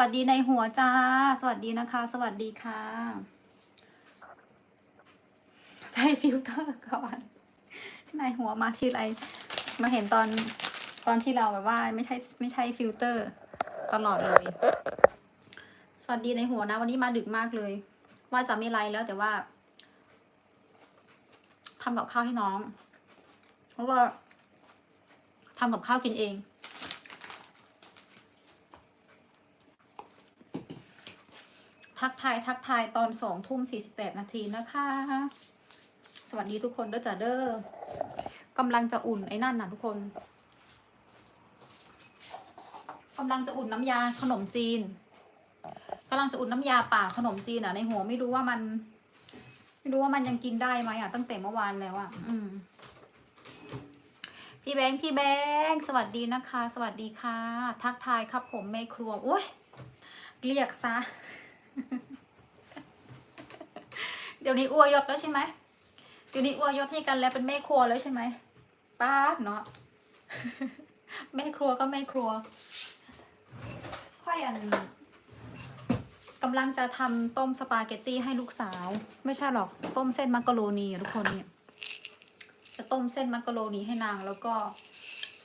สวัสดีในหัวจ้า สวัสดีนะคะ สวัสดีค่ะ ใส่ฟิลเตอร์ก่อน ในหัวมาทีไร มาเห็นตอนตอนที่เราแบบว่าไม่ใช่ไม่ใช่ฟิลเตอร์ตลอดเลย สวัสดีในหัวนะ วันนี้มาดึกมากเลย ว่าจะไม่ไลฟ์แล้วแต่ว่าทำกับข้าวให้น้อง เพราะว่าทำกับข้าวกินเอง ทักทายทักทายตอนสองทุ่มสี่สิบแปดนาทีนะคะ สวัสดีทุกคนเด้อจ้าเด้อกำลังจะอุ่นไอ้นั่นนะทุกคนกำลังจะอุ่นน้ำยาขนมจีนกำลังจะอุ่นน้ำยาป่าขนมจีนอะในหัวไม่รู้ว่ามัน ไม่รู้ว่ามันยังกินได้ไหมอะตั้งแต่เมื่อวานแล้วอะอืมพี่แบงค์พี่แบงค์สวัสดีนะคะ สวัสดีค่ะ ทักทายครับผมแม่ครัวโอ้ยเรียกซะ เดี๋ยวนี้อ้วยยศแล้วใช่ไหมเดี๋ยวนี้อ้วยยศให้กันแล้วเป็นแม่ครัวแล้วใช่ไหมป้าเนาะแม่ครัวก็แม่ครัว ค่อยอันกำลังจะทำต้มสปาเกตตี้ให้ลูกสาว ไม่ใช่หรอก ต้มเส้นมักกะโรนีทุกคนเนี่ย จะต้มเส้นมักกะโรนีให้นางแล้วก็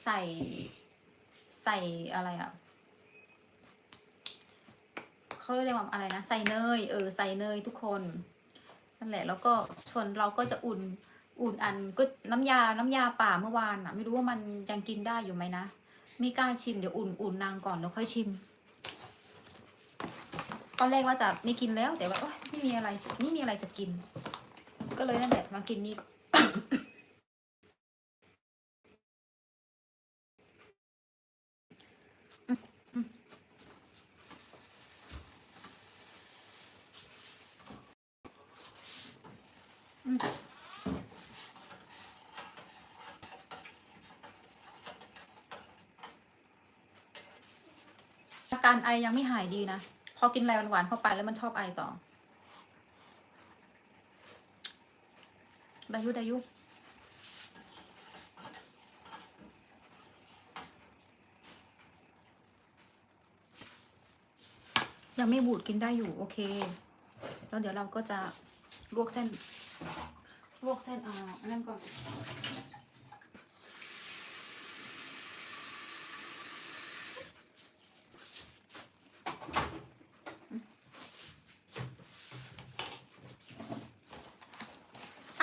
ใส่ใส่อะไรอะ เขาเรียกว่าอะไรนะใส่เนยเออใส่เนยทุกคนนั่นแหละแล้วก็ส่วนเราก็จะอุ่นอุ่นอันก็น้ำยาน้ำยาป่าเมื่อวานอะไม่รู้ว่ามันยังกินได้อยู่ไหมนะไม่กล้าชิมเดี๋ยวอุ่นอุ่นนางก่อนแล้วค่อยชิมตอนแรกว่าจะไม่กินแล้วแต่ว่าโอ๊ยไม่มีอะไรจะไม่มีอะไรจะกิน ก็เลยนั่นแหละมากินนี่ การไอยังไม่หายดีนะ พอกินอะไรหวานๆเข้าไปแล้วมันชอบไอต่อดายุดายุยังไม่บูดกินได้อยู่ โอเค แล้วเดี๋ยวเราก็จะลวกเส้น ลวกเส้นอ่าอันนั้นก่อน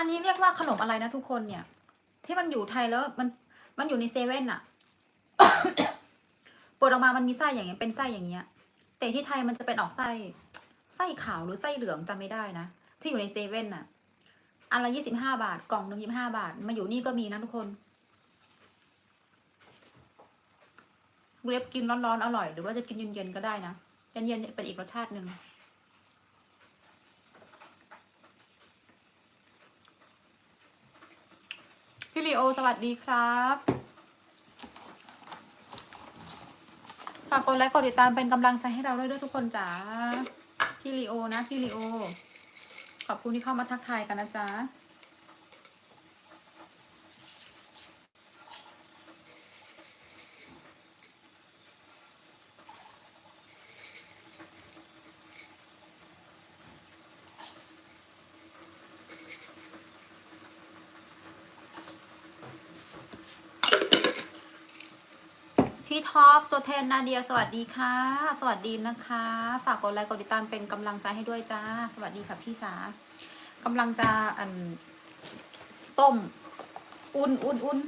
อันนี้เรียกว่าขนมอะไรนะทุกคนเนี่ย ที่มันอยู่ไทยแล้วมันมันอยู่ในเซเว่นอะเปิดออกมามันมีไส้อย่างเงี้ยเป็นไส้อย่างเงี้ย แต่ที่ไทยมันจะเป็นออกไส้ไส้ขาวหรือไส้เหลืองจำไม่ได้นะ ที่อยู่ในเซเว่นน่ะอันละยี่สิบห้าบาท กล่องหนึ่งยี่ห้าบาท มาอยู่นี่ก็มีนะทุกคนเรียบกินร้อนๆอร่อย หรือว่าจะกินเย็นๆก็ได้นะเย็นๆเป็นอีกรสชาติหนึ่ง พี่ลีโอสวัสดีครับ ฝากกดไลค์กดติดตามเป็นกำลังใจให้เราด้วยด้วยทุกคนจ๋าพี่ลีโอนะพี่ลีโอ ขอบคุณที่เข้ามาทักทายกันนะจ๊ะ พี่ท็อปตัวแทนนาเดียสวัสดีค่ะ สวัสดีนะคะ ฝากกดไลค์กดติดตามเป็นกำลังใจให้ด้วยจ้า สวัสดีค่ะพี่สากำลังจะอันต้ม อุ่นอุ่นอุ่น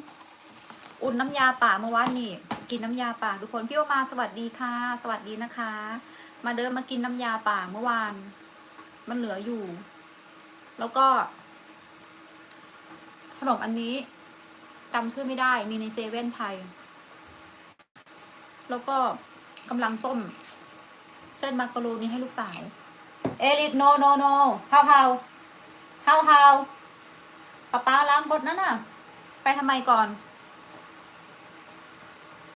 อุ่นน้ำยาป่าเมื่อวานนี่กินน้ำยาป่าทุกคนพี่โอมาสวัสดีค่ะ สวัสดีนะคะ มาเดินมากินน้ำยาป่าเมื่อวาน มันเหลืออยู่ แล้วก็ ขนมอันนี้จำชื่อไม่ได้มีในเซเว่นไทย แล้วก็กำลังต้ม เส้นมากกะโรนีให้ลูกสาว เอลิทโนโนโนฮาวฮาวฮาวฮาวป้าป้าล้างบทนั่นน่ะ ไปทำไมก่อน